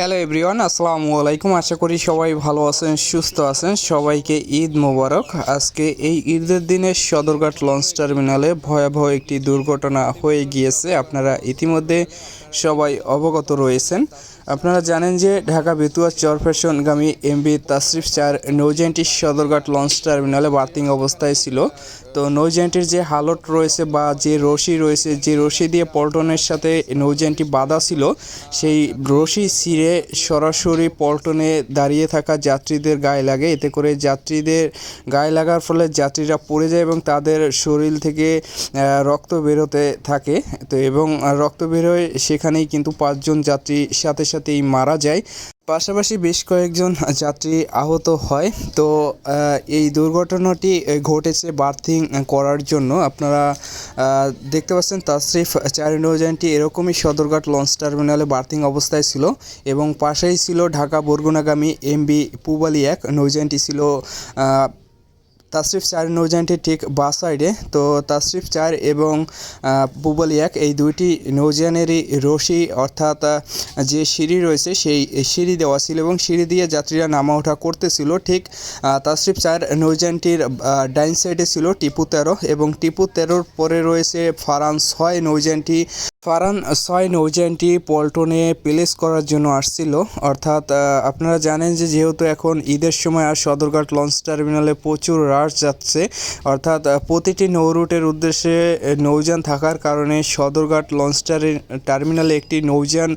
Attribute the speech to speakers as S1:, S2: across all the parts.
S1: Hello everyone আসসালামু আলাইকুম। আশা করি সবাই ভালো আছেন, সুস্থ আছেন। সবাইকে ঈদ মোবারক। আজকে এই ঈদের দিনে সদরঘাট লঞ্চ টার্মিনালে ভয়াবহ একটি দুর্ঘটনা হয়ে গিয়েছে। আপনারা ইতিমধ্যে সবাই অবগত রয়েছেন। আপনারা জানেন যে ঢাকা বেতুয়া চরফ্যাশনগামী এমবি তাসরিফ চার নৌজেন্টি সদরঘাট লঞ্চ টার্মিনালে বার্থিং অবস্থায় ছিল। তো নৌজেন্টির যে হালট রয়েছে বা যে রশি রয়েছে, যে রশি দিয়ে পল্টনের সাথে নৌজেন্টি বাঁধা ছিল, সেই রশি ছিঁড়ে সরাসরি পল্টনে দাঁড়িয়ে থাকা যাত্রীদের গায়ে লাগে। এতে করে যাত্রীদের গায়ে লাগার ফলে যাত্রীরা পড়ে যায় এবং তাদের শরীর থেকে রক্ত বেরোতে থাকে। তো এবং রক্ত বেরোয় সেখানেই কিন্তু পাঁচজন যাত্রী সাথে সাথে সাথেই মারা যায়। পাশাপাশি বেশ কয়েকজন যাত্রী আহত হয়। তো এই দুর্ঘটনাটি ঘটেছে বার্থিং করার জন্য। আপনারা দেখতে পাচ্ছেন তাসরিফ চার নৌযানটি এরকমই সদরঘাট লঞ্চ টার্মিনালে বার্থিং অবস্থায় ছিল এবং পাশেই ছিল ঢাকা বরগুনাগামী এমবি পুবালি এক নৌযানটি ছিল তাসরিফ চার নৌযানটি ঠিক বাঁ সাইডে তো তাসরিফ চার এবং পুবলি এক, এই দুইটি নৌযানেরই রশি অর্থাৎ যে সিঁড়ি রয়েছে সেই সিঁড়ি দেওয়া ছিল এবং সিঁড়ি দিয়ে যাত্রীরা নামা ওঠা করতেছিল। ঠিক তাসরিফ চার নৌযানটির ডাইন সাইডে ছিল টিপু তেরো এবং টিপু তেরোর পরে রয়েছে ফারান ছয় নৌযানটি ফারান ছয় নৌযানটি পল্টনে প্লেস করার জন্য আসছিল। অর্থাৎ আপনারা জানেন যে যেহেতু এখন ঈদের সময় আর সদরঘাট লঞ্চ টার্মিনালে প্রচুর রাশ যাচ্ছে, অর্থাৎ প্রতিটি নৌরুটের উদ্দেশ্যে নৌযান থাকার কারণে সদরঘাট লঞ্চ টার্মিনালে একটি নৌযান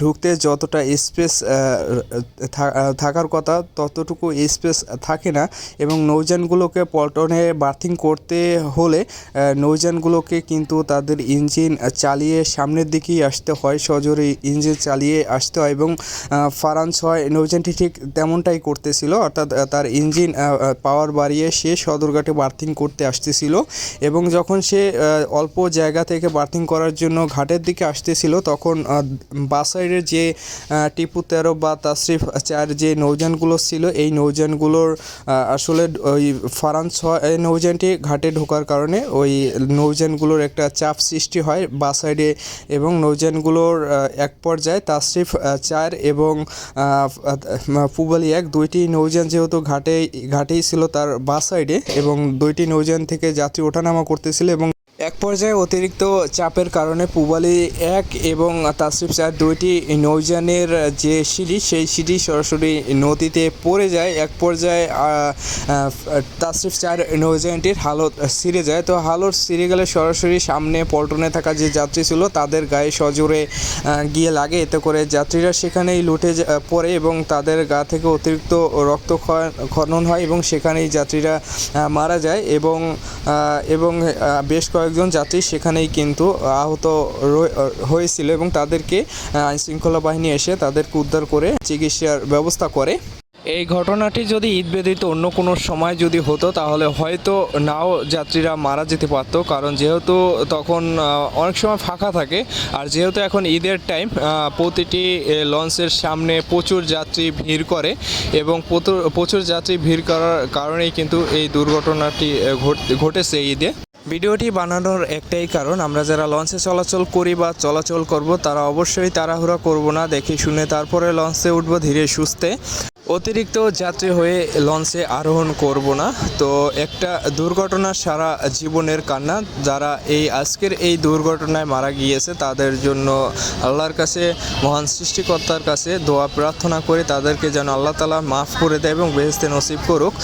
S1: ঢুকতে যতটা স্পেস থাকার কথা ততটুকু স্পেস থাকে না এবং নৌযানগুলোকে পল্টনে বার্থিং করতে হলে নৌযানগুলোকে কিন্তু তাদের ইঞ্জিন চালিয়ে সামনের দিকেই আসতে হয়, সজোরে ইঞ্জিন চালিয়ে আসতে হয় এবং ফারান ছয় নৌযানটি ঠিক তেমনটাই করতেছিল। অর্থাৎ তার ইঞ্জিন পাওয়ার বাড়িয়ে সে সদরঘাটে বার্থিং করতে আসতেছিল এবং যখন সে অল্প জায়গা থেকে বার্থিং করার জন্য ঘাটের দিকে আসতেছিল, তখন বাস সাইডের যে টিপু তেরো বা তাসরিফ চার যে নৌযানগুলো ছিল, এই নৌযানগুলোর আসলে ওই ফারান ছয় নৌযানটি ঘাটে ঢোকার কারণে ওই নৌযানগুলোর একটা চাপ সৃষ্টি হয় বা সাইডে এবং নৌযানগুলোর এক পর্যায়ে তাসরিফ চার এবং পুবালি এক। দুইটি নৌযান যেহেতু ঘাটে, ঘাটেই ছিল তার বা সাইডে এবং দুইটি নৌযান থেকে যাত্রী ওঠানামা করতেছিল এবং এক পর্যায়ে অতিরিক্ত চাপের কারণে পুবালি এক এবং তাসরিফ চার দুইটি নৌজানের যে সিঁড়ি, সেই সিঁড়ি সরাসরি নদীতে পড়ে যায়। এক পর্যায়ে তাসরিফ চার নৌজানটির হালত ছিঁড়ে যায়। তো হালত ছিঁড়ে গেলে সরাসরি সামনে পল্টনে থাকা যে যাত্রী ছিল, তাদের গায়ে সজোরে গিয়ে লাগে। এতে করে যাত্রীরা সেখানেই লুটে পড়ে এবং তাদের গা থেকে অতিরিক্ত রক্ত খনন হয় এবং সেখানেই যাত্রীরা মারা যায় এবং এবং বেশ কয়েকজন যাত্রী সেখানেই কিন্তু আহত হয়েছিল এবং তাদেরকে আইন শৃঙ্খলা বাহিনী এসে তাদেরকে উদ্ধার করে চিকিৎসার ব্যবস্থা করে। এই ঘটনাটি যদি ঈদ ব্যতীত অন্য কোনো সময় যদি হতো, তাহলে হয়তো নাও যাত্রীরা মারা যেতে পারত, কারণ যেহেতু তখন অনেক সময় ফাঁকা থাকে, আর যেহেতু এখন ঈদের টাইম প্রতিটি লঞ্চের সামনে প্রচুর যাত্রী ভিড় করে এবং প্রচুর- যাত্রী ভিড় করার কারণেই কিন্তু এই দুর্ঘটনাটি ঘট- ঘটেছে ঈদে। ভিডিওটি বানানোর একটাই কারণ, আমরা যারা লঞ্চে চলাচল করি বা চলাচল করব, তারা অবশ্যই তাড়াহুড়া করব না, দেখে শুনে তারপরে লঞ্চে উঠবো ধীরে সুস্থে। অতিরিক্ত যাত্রী হয়ে লঞ্চে আরোহণ করব না। তো একটা দুর্ঘটনা সারা জীবনের কান্না, যারা এই আজকের এই দুর্ঘটনায় মারা গিয়েছে, তাদের জন্য আল্লাহর কাছে, মহান সৃষ্টিকর্তার কাছে দোয়া প্রার্থনা করে তাদেরকে যেন আল্লাহ তালা মাফ করে দেয় এবং বেহেস্তে নসিব করুক।